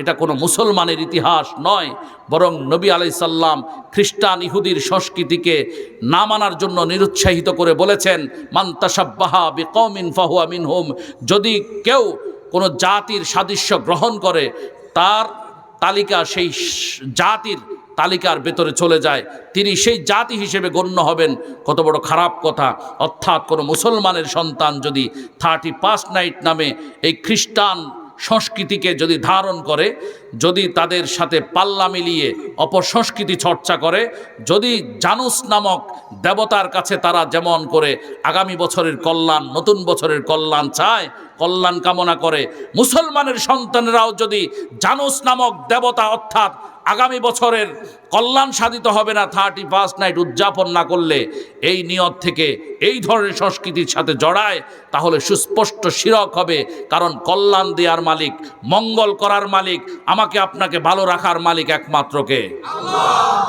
এটা কোনো মুসলমানের ইতিহাস নয়, বরং নবী আলাই সাল্লাম খ্রিস্টান ইহুদির সংস্কৃতিকে না মানার জন্য নিরুৎসাহিত করে বলেছেন মান্তাসাব্বাহা বিকমিন ফাহুয়া মিনহুম। যদি কেউ কোনো জাতির সাদৃশ্য গ্রহণ করে, তার তালিকা সেই জাতির তালিকার ভেতরে চলে যায়। তিনি সেই জাতি হিসেবে গণ্য হবেন। কত বড় খারাপ কথা। অর্থাৎ কোনো মুসলমানের সন্তান যদি থার্টি পাস্ট নাইট নামে এই খ্রিস্টান সংস্কৃতিকে যদি ধারণ করে, যদি তাদের সাথে পাল্লা মিলিয়ে অপসংস্কৃতি চর্চা করে, যদি জানুস নামক দেবতার কাছে তারা যেমন করে আগামী বছরের কল্যাণ, নতুন বছরের কল্যাণ চায় কল্যাণ কামনা করে। মুসলমানের সন্তানরাও যদি জানুস নামক দেবতা অর্থাৎ আগামী বছরের কল্যাণ সাধিত হবে না থার্টি ফার্স্ট নাইট উদযাপন না করলে এই নিয়ত থেকে এই ধরনের সংস্কৃতির সাথে জড়ায়, তাহলে সুস্পষ্ট শিরক হবে। কারণ কল্যাণ দেওয়ার মালিক, মঙ্গল করার মালিক, আমাকে আপনাকে ভালো রাখার মালিক একমাত্রকে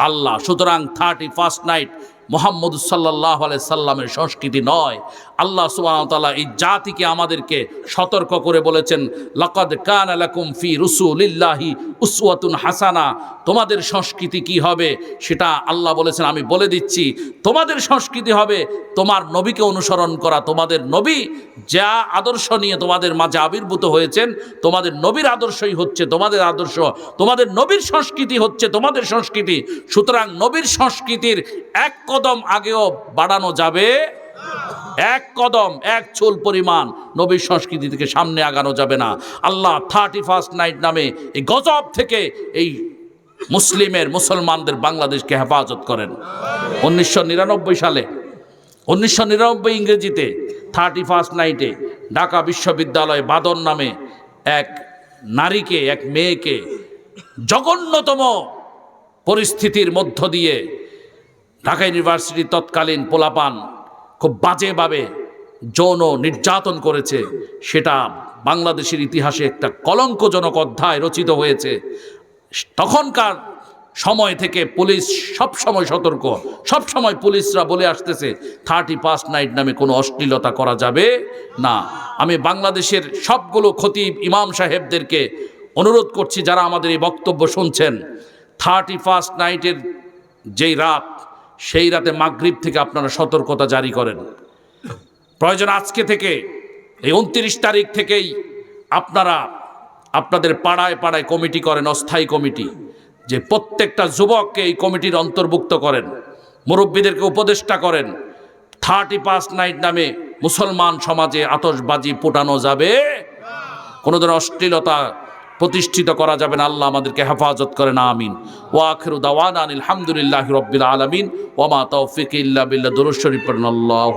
আল্লাহ। সুতরাং থার্টি ফার্স্ট নাইট মোহাম্মদ সাল্লাহ সাল্লামের সংস্কৃতি নয়। আল্লাহ সুবাহতাল্লাহ এই জাতিকে আমাদেরকে সতর্ক করে বলেছেন, লকদ কান আলাকুম ফি রসুলিল্লাহি উসওয়াতুন হাসানা। তোমাদের সংস্কৃতি কি হবে সেটা আল্লাহ বলেছেন, আমি বলে দিচ্ছি। তোমাদের সংস্কৃতি হবে তোমার নবীকে অনুসরণ করা। তোমাদের নবী যা আদর্শ নিয়ে তোমাদের মাঝে আবির্ভূত হয়েছেন, তোমাদের নবীর আদর্শই হচ্ছে তোমাদের আদর্শ। তোমাদের নবীর সংস্কৃতি হচ্ছে তোমাদের সংস্কৃতি। সুতরাং নবীর সংস্কৃতির এক কদম আগেও বাড়ানো যাবে। এক কদম, এক চুল পরিমাণ নবীর সংস্কৃতি থেকে সামনে আগানো যাবে না। আল্লাহ থার্টি ফার্স্ট নাইট নামে এই গজব থেকে এই মুসলিমের, মুসলমানদের বাংলাদেশকে হেফাজত করেন। উনিশশো নিরানব্বই সালে, উনিশশো নিরানব্বই ইংরেজিতে থার্টি ফার্স্ট নাইটে ঢাকা বিশ্ববিদ্যালয় বাদন নামে এক নারীকে, এক মেয়েকে জঘন্যতম পরিস্থিতির মধ্য দিয়ে ঢাকা ইউনিভার্সিটি তৎকালীন পোলাপান খুব বাজেভাবে যৌন নির্যাতন করেছে। সেটা বাংলাদেশের ইতিহাসে একটা কলঙ্কজনক অধ্যায় রচিত হয়েছে। তখনকার সময় থেকে পুলিশ সব সময় সতর্ক সব সময় পুলিশরা বলে আসতেছে, থার্টি পাস্ট নাইট নামে কোনো অশ্লীলতা করা যাবে না। আমি বাংলাদেশের সবগুলো খতিব ইমাম সাহেবদেরকে অনুরোধ করছি, যারা আমাদের এই বক্তব্য শুনছেন, থার্টি ফার্স্ট নাইটের যেই রাত সেই রাতে মাগরিব থেকে আপনারা সতর্কতা জারি করেন। প্রয়োজন আজকে থেকে, এই উনত্রিশ তারিখ থেকেই আপনারা আপনাদের পাড়ায় পাড়ায় কমিটি করেন, অস্থায়ী কমিটি, যে প্রত্যেকটা যুবককে এই কমিটির অন্তর্ভুক্ত করেন, মুরব্বীদেরকে উপদেষ্টা করেন, থার্টি পাস্ট নাইট নামে মুসলমান সমাজে আতশবাজি পোটানো যাবে। কোনো ধরনের অশ্লীলতা প্রতিষ্ঠিত করা যাবে না। আল্লাহ আমাদেরকে হেফাজত করেন, আমিন। ও আখিরু দাওয়ান আলহামদুলিল্লাহ রব্বিল আলমিন। ওমা তৌফিক ইল্লা বিল্লা দুরুশ্বরী পড়েন আল্লাহ